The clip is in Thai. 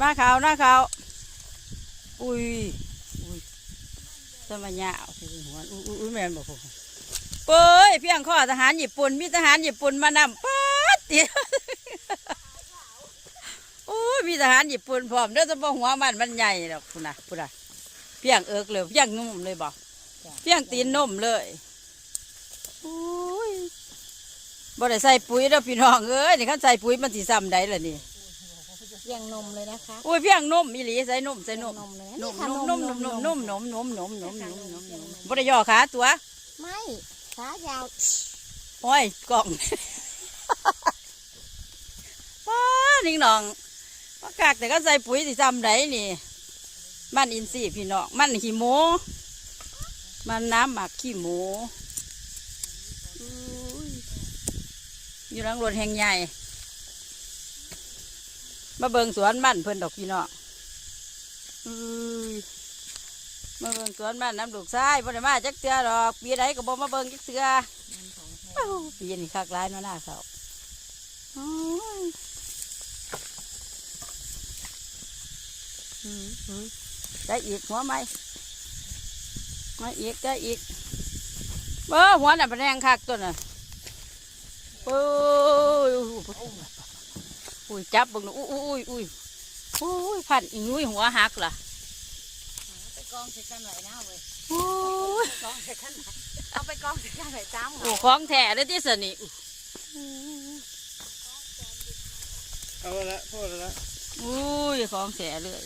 มาขาวหน้าขาว อุ้ย อุ้ยสมัญญาเอาสิหัวอุ้ยอุ้ยอุ้ยแมนบอกผมเป้ยเพียงข้อทหารญี่ปุ่นมีทหารญี่ปุ่นมานำป๊าดเดียวโอ้ยมีทหารญี่ปุ่นพร้อมเด้อจะบ่หัวมันมันใหญ่ดอกพุ่นะพุ่นะเพียงเอิกเลยเพียงนุ่มเลยบอกเพียงตีนนุ่มเลยโอ้ยบ่ได้ใส่ปุ๋ยเด้อพี่น้องเอ้ยนี่คันใส่ปุ๋ยมันสิซ้ำได้เล่ะนี่ เลี้ยงนมเลยนะคะโอ้ยเพียงนุ่มอีหลีใส่นุ่มใส่นุ่มนมเลยนุ่มค่ะนุ่มนุ่มนุ่มนุ่มนุ่มนุ่มนุ่มนุ่มนุ่มนุ่มนุ่มนุ่มบ่ได้ย่อขาตัวไม่ขายาวโอ้ยกล่องว้านิ่งหนองว่ากากแต่ก็ใส่ปุ๋ยสิซ้ำได้นี่มันอินทรีย์พี่น้องมันขี้หมูมันน้ำหมักขี้หมูอุ้ยอยู่หลังรถแห่งใหญ่ มาเบิงสวนมันเพิ่นดอกพี่น้องมาเบิงสวนมันน้ำลูกทรายบ่ได้มาจักเตือดอกปีใดก็บ่มาเบิงจักเตือเอ้าปีนี้คักร้ายเนาหน้าเขาได้อีกหัวไหมมาอีกได้อีกเออหัวน่ะเป็นแรงคักตัวน่ะโอ้ยอุ้ ยจับเบึงหนูอุ้ยอุ้ยอุ้ยอุ้ยพันอีนุ้ยหัวหักล่ะไปกองใส่กันไหนนะเว้ยโอ้ยกองใส่กันไหนเอาไปกองใส่กันไหนจ้ำโอ้ของแท้เลยที่สนิเอาละพ่อละอุ้ยของแท้เลย